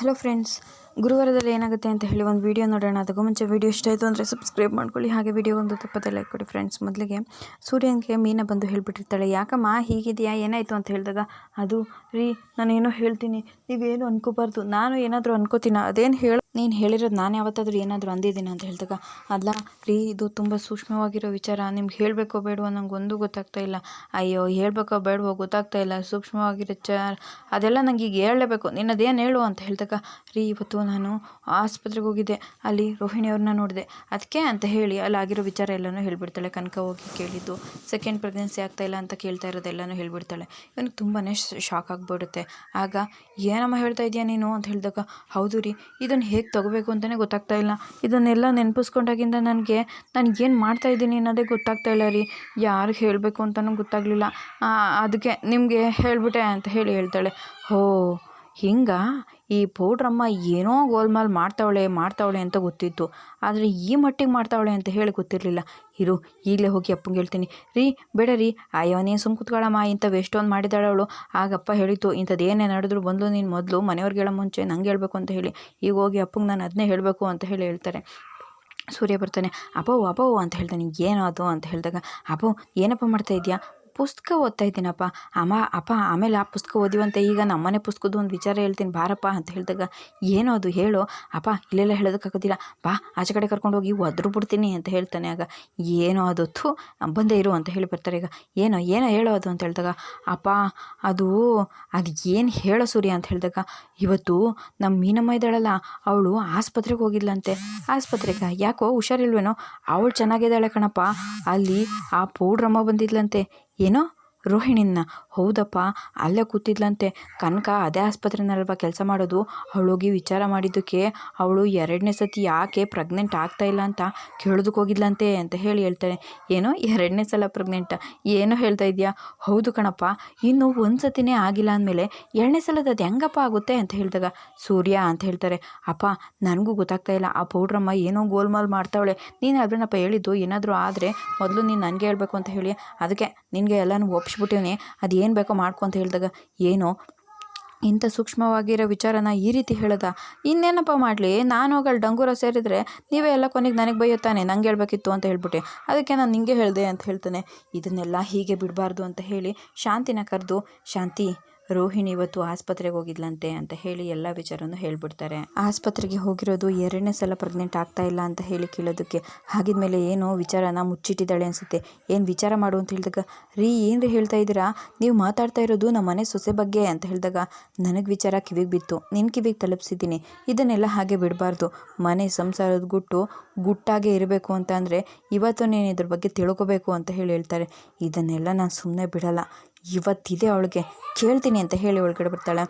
Hello friends ಗುರುವಾರದಲ್ಲಿ ಏನಾಗುತ್ತೆ ಅಂತ ಹೇಳಿ ಒಂದು ವೀಡಿಯೋ ನೋಡೋಣ. ಅದಕ್ಕೂ ಮುಂಚೆ ವೀಡಿಯೋ ಇಷ್ಟ ಆಯಿತು ಅಂದರೆ ಸಬ್ಸ್ಕ್ರೈಬ್ ಮಾಡ್ಕೊಳ್ಳಿ. ಹಾಗೆ ವೀಡಿಯೋ ಒಂದು ತಪ್ಪದೆ ಲೈಕ್ ಕೊಡಿ ಫ್ರೆಂಡ್ಸ್ ಮೊದಲಿಗೆ ಸೂರ್ಯನಿಗೆ ಮೀನ ಬಂದು ಹೇಳ್ಬಿಟ್ಟಿರ್ತಾಳೆ. ಯಾಕಮ್ಮ, ಹೀಗಿದೆಯಾ? ಏನಾಯಿತು ಅಂತ ಹೇಳಿದಾಗ, ಅದು, ರೀ, ನಾನೇನೋ ಹೇಳ್ತೀನಿ. ನೀವೇನು ಅನ್ಕೋಬಾರ್ದು. ನಾನು ಏನಾದರೂ ಅನ್ಕೋತೀನ? ಅದೇನು ಹೇಳು, ನೀನು ಹೇಳಿರೋದು ನಾನು ಯಾವತ್ತಾದರೂ ಏನಾದರೂ ಅಂದಿದ್ದೀನಿ ಅಂತ ಹೇಳಿದಾಗ, ಅಲ್ಲ, ರೀ, ಇದು ತುಂಬ ಸೂಕ್ಷ್ಮವಾಗಿರೋ ವಿಚಾರ. ನಿಮ್ಗೆ ಹೇಳಬೇಕೋ ಬೇಡವೋ ನಂಗೆ ಒಂದೂ ಗೊತ್ತಾಗ್ತಾ ಇಲ್ಲ. ಅಯ್ಯೋ, ಹೇಳಬೇಕೋ ಬೇಡವೋ ಗೊತ್ತಾಗ್ತಾ ಇಲ್ಲ. ಸೂಕ್ಷ್ಮವಾಗಿರೋ ವಿಚಾರ. ಅದೆಲ್ಲ ನನಗೆ ಈಗ ಹೇಳಲೇಬೇಕು. ನೀನು ಅದೇನು ಹೇಳು ಅಂತ ಹೇಳಿದಾಗ, ರೀ, ಇವತ್ತು ನಾನು ಆಸ್ಪತ್ರೆಗೆ ಹೋಗಿದ್ದೆ. ಅಲ್ಲಿ ರೋಹಿಣಿಯವ್ರನ್ನ ನೋಡಿದೆ. ಅದಕ್ಕೆ ಅಂತ ಹೇಳಿ ಅಲ್ಲಿ ಆಗಿರೋ ವಿಚಾರ ಎಲ್ಲನೂ ಹೇಳಿಬಿಡ್ತಾಳೆ. ಕನಕ ಹೋಗಿ ಕೇಳಿದ್ದು. ಸೆಕೆಂಡ್ ಪ್ರೆಗ್ನೆನ್ಸಿ ಇಲ್ಲ ಅಂತ ಕೇಳ್ತಾ ಇರೋದೆಲ್ಲನೂ ಹೇಳಿಬಿಡ್ತಾಳೆ. ಇವನಿಗೆ ತುಂಬಾ ಶಾಕ್ ಆಗಿಬಿಡುತ್ತೆ. ಆಗ ಏನಮ್ಮ ಹೇಳ್ತಾ ಇದೆಯಾ ನೀನು ಅಂತ ಹೇಳಿದಾಗ, ಹೌದು ರೀ, ಇದನ್ನು ಹೇಗೆ ತಗೋಬೇಕು ಅಂತಲೇ ಗೊತ್ತಾಗ್ತಾ ಇಲ್ಲ. ಇದನ್ನೆಲ್ಲ ನೆನಪಿಸ್ಕೊಂಡಾಗಿಂದ ನನಗೆ, ನಾನು ಏನು ಮಾಡ್ತಾ ಇದ್ದೀನಿ ಅನ್ನೋದೇ ಗೊತ್ತಾಗ್ತಾ ಇಲ್ಲ ರೀ. ಯಾರಿಗೆ ಹೇಳಬೇಕು ಅಂತಲೂ ಗೊತ್ತಾಗಲಿಲ್ಲ. ಅದಕ್ಕೆ ನಿಮಗೆ ಹೇಳಿಬಿಟ್ಟೆ ಅಂತ ಹೇಳಿ ಹೇಳ್ತಾಳೆ. ಹೋ ಹಿಂಗ ಈ ಪೌಡ್ರಮ್ಮ ಏನೋ ಗೋಲ್ಮಾಲ್ ಮಾಡ್ತಾವಳೆ ಮಾಡ್ತಾವಳೆ ಅಂತ ಗೊತ್ತಿತ್ತು. ಆದರೆ ಈ ಮಟ್ಟಿಗೆ ಮಾಡ್ತಾವಳೆ ಅಂತ ಹೇಳಿ ಗೊತ್ತಿರಲಿಲ್ಲ. ಇರು, ಈಗಲೇ ಹೋಗಿ ಅಪ್ಪಂಗೆ ಹೇಳ್ತೀನಿ. ರೀ, ಬೇಡ ರೀ ಅಯ್ಯೋ ನೀನು ಸುಮ್ ಕುತ್ಕೊಳ್ಳಮ್ಮ ಇಂಥವು ಎಷ್ಟೊಂದು ಮಾಡಿದಾಳೆ ಅವಳು. ಆಗಪ್ಪ ಹೇಳಿತು ಇಂಥದ್ದು ಏನೇ ನಡೆದ್ರು ಬಂದು ನೀನು ಮೊದಲು ಮನೆಯವ್ರಿಗೆ ಹೇಳೋ ಮುಂಚೆ ನಂಗೆ ಹೇಳಬೇಕು ಅಂತ ಹೇಳಿ. ಈಗ ಹೋಗಿ ಅಪ್ಪಂಗೆ ನಾನು ಅದನ್ನೇ ಹೇಳಬೇಕು ಅಂತ ಹೇಳಿ ಹೇಳ್ತಾರೆ. ಸೂರ್ಯ ಬರ್ತಾನೆ ಅಪೋ ಅಪೋ ಅಂತ ಹೇಳ್ತಾನೆ. ಏನೋ ಅದು ಅಂತ ಹೇಳಿದಾಗ ಅಪೋ ಏನಪ್ಪ ಮಾಡ್ತಾ ಇದೆಯಾ? ಪುಸ್ತಕ ಓದ್ತಾ ಇದ್ದೀನಪ್ಪ. ಅಮ್ಮ, ಅಪ್ಪ, ಆಮೇಲೆ ಆ ಪುಸ್ತಕ ಓದಿವಂತೆ ಈಗ ನಮ್ಮನೆ ಪುಸ್ತಕದ ಒಂದು ವಿಚಾರ ಹೇಳ್ತೀನಿ. ಬಾರಪ್ಪ ಅಂತ ಹೇಳಿದಾಗ ಏನೋ ಅದು ಹೇಳು? ಅಪ್ಪ, ಇಲ್ಲೆಲ್ಲ ಹೇಳೋದಕ್ಕಾಗೋದಿಲ್ಲ. ಬಾ, ಆಚೆ ಕಡೆ ಕರ್ಕೊಂಡು ಹೋಗಿ ಒದ್ರು ಬಿಡ್ತೀನಿ ಅಂತ ಹೇಳ್ತಾನೆ. ಆಗ, ಏನೋ ಅದು? ಥು, ಬಂದೇ ಇರು ಅಂತ ಹೇಳಿ ಬರ್ತಾರೆ. ಈಗ, ಏನೋ ಏನೋ ಹೇಳೋ ಅದು ಅಂತ ಹೇಳಿದಾಗ, ಅಪ್ಪ, ಅದು ಅದು ಏನು ಹೇಳೋ ಸೂರ್ಯ ಅಂತ ಹೇಳಿದಾಗ, ಇವತ್ತು ನಮ್ಮ ಮೀನಮ್ಮ ಇದ್ದಾಳಲ್ಲ, ಅವಳು ಆಸ್ಪತ್ರೆಗೆ ಹೋಗಿದ್ಲಂತೆ. ಆಸ್ಪತ್ರೆಗೆ ಯಾಕೋ ಹುಷಾರಿಲ್ವೇನೋ? ಅವಳು ಚೆನ್ನಾಗಿದ್ದಾಳೆ ಕಣಪ್ಪ. ಅಲ್ಲಿ ಆ ಪೌಡ್ರಮ್ಮ ಬಂದಿದ್ಲಂತೆ. ಏನೋ ರೋಹಿಣಿನ ಹೌದಪ್ಪ, ಅಲ್ಲೇ ಕೂತಿದ್ಲಂತೆ. ಕನಕ ಅದೇ ಆಸ್ಪತ್ರೆನಲ್ವಾ ಕೆಲಸ ಮಾಡೋದು? ಅವಳೋಗಿ ವಿಚಾರ ಮಾಡಿದ್ದಕ್ಕೆ ಅವಳು ಎರಡನೇ ಸತಿ ಯಾಕೆ ಪ್ರೆಗ್ನೆಂಟ್ ಆಗ್ತಾ ಇಲ್ಲ ಅಂತ ಕೇಳೋದಕ್ಕೆ ಹೋಗಿದ್ಲಂತೆ ಅಂತ ಹೇಳಿ ಹೇಳ್ತಾಳೆ. ಏನೋ ಎರಡನೇ ಸಲ ಪ್ರೆಗ್ನೆಂಟ್ ಏನೋ ಹೇಳ್ತಾ ಇದೆಯಾ? ಹೌದು ಕಣಪ್ಪ, ಇನ್ನು ಒಂದು ಸತಿನೇ ಆಗಿಲ್ಲ ಅಂದಮೇಲೆ ಎರಡನೇ ಸಲದ ಅದು ಹೆಂಗಪ್ಪ ಆಗುತ್ತೆ ಅಂತ ಹೇಳಿದಾಗ, ಸೂರ್ಯ ಅಂತ ಹೇಳ್ತಾರೆ. ಅಪ್ಪ, ನನಗೂ ಗೊತ್ತಾಗ್ತಾ ಇಲ್ಲ. ಆ ಪೌಡ್ರಮ್ಮ ಏನೋ ಗೋಲ್ಮಾಲ್ ಮಾಡ್ತಾವಳೆ. ನೀನು ಅದನ್ನಪ್ಪ ಹೇಳಿದ್ದು ಏನಾದರೂ ಆದರೆ ಮೊದಲು ನೀನು ನನಗೆ ಹೇಳಬೇಕು ಅಂತ ಹೇಳಿ. ಅದಕ್ಕೆ ನಿನಗೆ ಎಲ್ಲನೂ ಒಪ್ಪಿಸ್ಬಿಟ್ಟಿವ್ನಿ ಅದು ಏನು ಬೇಕೋ ಮಾಡ್ಕೊ ಅಂತ ಹೇಳಿದಾಗ, ಏನೋ, ಇಂಥ ಸೂಕ್ಷ್ಮವಾಗಿರೋ ವಿಚಾರನ ಈ ರೀತಿ ಹೇಳ್ದ? ಇನ್ನೇನಪ್ಪ ಮಾಡಲಿ? ನಾನು ಹೋಗಲ್ಲಿ ಡಂಗೂರ ಸೇರಿದರೆ ನೀವೇ ಎಲ್ಲ ಕೊನೆಗೆ ನನಗೆ ಬೈಯುತ್ತಾನೆ, ನಂಗೆ ಹೇಳ್ಬೇಕಿತ್ತು ಅಂತ ಹೇಳ್ಬಿಟ್ಟೆ. ಅದಕ್ಕೆ ನಾನು ನಿಂಗೆ ಹೇಳಿದೆ ಅಂತ ಹೇಳ್ತಾನೆ. ಇದನ್ನೆಲ್ಲ ಹೀಗೆ ಬಿಡಬಾರ್ದು ಅಂತ ಹೇಳಿ ಶಾಂತಿನ ಕರೆದು, ಶಾಂತಿ ರೋಹಿಣಿ ಇವತ್ತು ಆಸ್ಪತ್ರೆಗೆ ಹೋಗಿದ್ಲಂತೆ ಅಂತ ಹೇಳಿ ಎಲ್ಲ ವಿಚಾರವನ್ನು ಹೇಳ್ಬಿಡ್ತಾರೆ. ಆಸ್ಪತ್ರೆಗೆ ಹೋಗಿರೋದು ಎರಡನೇ ಸಲ ಪ್ರೆಗ್ನೆಂಟ್ ಆಗ್ತಾ ಇಲ್ಲ ಅಂತ ಹೇಳಿ ಕೇಳೋದಕ್ಕೆ ಹಾಗಿದ್ಮೇಲೆ ಏನು ವಿಚಾರನ ಮುಚ್ಚಿಟ್ಟಿದ್ದಾಳೆ ಅನಿಸುತ್ತೆ. ಏನು ವಿಚಾರ ಮಾಡು ಅಂತ ಹೇಳಿದಾಗ, ರೀ ಏನು ಹೇಳ್ತಾ ಇದ್ದೀರಾ? ನೀವು ಮಾತಾಡ್ತಾ ಇರೋದು ನಮ್ಮ ಮನೆ ಸೊಸೆ ಬಗ್ಗೆ ಅಂತ ಹೇಳಿದಾಗ, ನನಗೆ ವಿಚಾರ ಕಿವಿಗೆ ಬಿತ್ತು. ನಿನ್ನ ಕಿವಿಗೆ ತಲುಪಿಸಿದ್ದೀನಿ. ಇದನ್ನೆಲ್ಲ ಹಾಗೆ ಬಿಡಬಾರ್ದು. ಮನೆ ಸಂಸಾರದ ಗುಟ್ಟು ಗುಟ್ಟಾಗೆ ಇರಬೇಕು ಅಂತ ಅಂದರೆ ಇವತ್ತು ನೀನು ಇದ್ರ ಬಗ್ಗೆ ತಿಳ್ಕೊಬೇಕು ಅಂತ ಹೇಳಿ ಹೇಳ್ತಾರೆ. ಇದನ್ನೆಲ್ಲ ನಾನು ಸುಮ್ಮನೆ ಬಿಡಲ್ಲ. ಇವತ್ತಿದೆ ಅವಳಿಗೆ. ಕೇಳ್ತೀನಿ ಅಂತ ಹೇಳಿ ಒಳಗಡೆ ಬರ್ತಾಳೆ.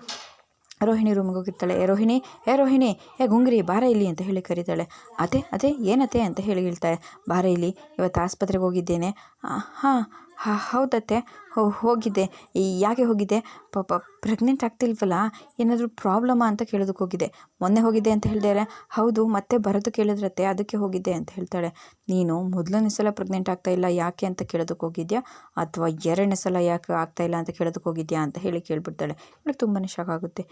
ರೋಹಿಣಿ ರೂಮಿಗೆ ಹೋಗಿರ್ತಾಳೆ. ಏ ರೋಹಿಣಿ ಏ ರೋಹಿಣಿ, ಏ ಗುಂಗ್ರಿ, ಬಾರ ಇಲ್ಲಿ ಅಂತ ಹೇಳಿ ಕರೀತಾಳೆ. ಅದೇ ಅದೇ ಏನತೆ ಅಂತ ಹೇಳಿ ಹೇಳ್ತಾಳೆ. ಬಾರ ಇಲ್ಲಿ, ಇವತ್ತು ಆಸ್ಪತ್ರೆಗೆ ಹೋಗಿದ್ದೇನೆ. ಹಾಂ ಹಾಂ ಹೌದತ್ತೆ ಹೋಗಿದ್ದೆ ಯಾಕೆ ಹೋಗಿದ್ದೆ ಪಾಪ ಪ್ರೆಗ್ನೆಂಟ್ ಆಗ್ತಿಲ್ವಲ್ಲ? ಏನಾದರೂ ಪ್ರಾಬ್ಲಮ್ಮಾ ಅಂತ ಕೇಳೋದಕ್ಕೆ ಹೋಗಿದ್ದೆ ಮೊನ್ನೆ ಹೋಗಿದ್ದೆ ಅಂತ ಹೇಳಿದರೆ ಹೌದು, ಮತ್ತೆ ಬರೋದು ಕೇಳಿದ್ರತ್ತೆ, ಅದಕ್ಕೆ ಹೋಗಿದ್ದೆ ಅಂತ ಹೇಳ್ತಾಳೆ. ನೀನು ಮೊದಲನೇ ಸಲ ಪ್ರೆಗ್ನೆಂಟ್ ಆಗ್ತಾಯಿಲ್ಲ ಯಾಕೆ ಅಂತ ಕೇಳೋದಕ್ಕೆ ಹೋಗಿದ್ಯಾ? ಅಥವಾ ಎರಡನೇ ಸಲ ಯಾಕೆ ಆಗ್ತಾಯಿಲ್ಲ ಅಂತ ಕೇಳೋದಕ್ಕೆ ಹೋಗಿದ್ಯಾ ಅಂತ ಹೇಳಿ ಕೇಳಿಬಿಡ್ತಾಳೆ. ಇವಳಿಗೆ ತುಂಬಾ ಶಾಕ್ ಆಗುತ್ತೆ.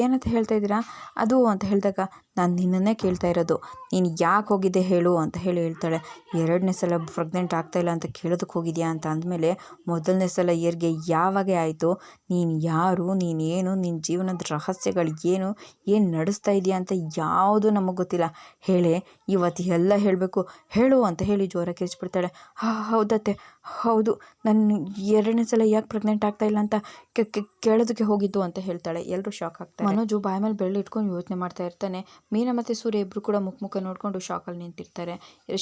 ಏನಂತ ಹೇಳ್ತಾ ಇದ್ದೀರಾ? ಅದು ಅಂತ ಹೇಳಿದಾಗ ನಾನು ನಿನ್ನನ್ನೇ ಕೇಳ್ತಾ ಇರೋದು. ನೀನು ಯಾಕೆ ಹೋಗಿದ್ದೆ ಹೇಳು ಅಂತ ಹೇಳಿ ಹೇಳ್ತಾಳೆ. ಎರಡನೇ ಸಲ ಪ್ರೆಗ್ನೆಂಟ್ ಆಗ್ತಾ ಇಲ್ಲ ಅಂತ ಕೇಳೋದಕ್ಕೆ ಹೋಗಿದ್ಯಾ ಅಂತ ಅಂದಮೇಲೆ ಮೊದಲನೇ ಸಲ ಇಯರ್ಗೆ ಯಾವಾಗೆ ಆಯಿತು, ನೀನು ಯಾರು, ನೀನು ಏನು ನಿನ್ನ ಜೀವನದ ರಹಸ್ಯಗಳು ಏನು ಏನು ನಡೆಸ್ತಾ ಇದೆಯಾ ಅಂತ ಯಾವುದು ನಮಗೆ ಗೊತ್ತಿಲ್ಲ. ಹೇಳೆ ಇವತ್ತು ಎಲ್ಲ ಹೇಳಬೇಕು, ಹೇಳು ಅಂತ ಹೇಳಿ ಜೋರ ಕಿರ್ಚ್ಬಿಡ್ತಾಳೆ ಹಾಂ ಹೌದತ್ತೆ ಹೌದು, ನಾನು ಎರಡನೇ ಸಲ ಯಾಕೆ ಪ್ರೆಗ್ನೆಂಟ್ ಆಗ್ತಾ ಇಲ್ಲ ಅಂತ ಕೇಳೋದಕ್ಕೆ ಹೋಗಿದ್ದು ಅಂತ ಹೇಳ್ತಾಳೆ. ಎಲ್ಲರೂ ಶಾಕ್ ಆಗ್ತಾರೆ. ಮನೋಜು ಬಾಯಿ ಮೇಲೆ ಬೆಳ್ಳಿ ಇಟ್ಕೊಂಡು ಯೋಚನೆ ಮಾಡ್ತಾ ಇರ್ತಾನೆ. ಮೀನ ಮತ್ತು ಸೂರ್ಯ ಇಬ್ಬರು ಕೂಡ ಮುಖ ಮುಖ ನೋಡಿಕೊಂಡು ಶಾಕಲ್ಲಿ ನಿಂತಿರ್ತಾರೆ.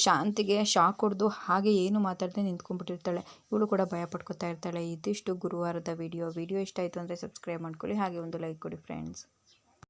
ಶಾಂತಿಗೆ ಶಾಕ್ ಹೊಡೆದು ಹಾಗೆ ಏನು ಮಾತಾಡದೆ ನಿಂತ್ಕೊಂಡ್ಬಿಟ್ಟಿರ್ತಾಳೆ. ಇವಳು ಕೂಡ ಭಯ ಪಡ್ಕೊತಾ ಇರ್ತಾಳೆ. ಇದಿಷ್ಟು ಗುರುವಾರದ ವಿಡಿಯೋ. ವಿಡಿಯೋ ಇಷ್ಟ ಆಯಿತು ಅಂದರೆ ಸಬ್ಸ್ಕ್ರೈಬ್ ಮಾಡ್ಕೊಳ್ಳಿ. ಹಾಗೆ ಒಂದು ಲೈಕ್ ಕೊಡಿ ಫ್ರೆಂಡ್ಸ್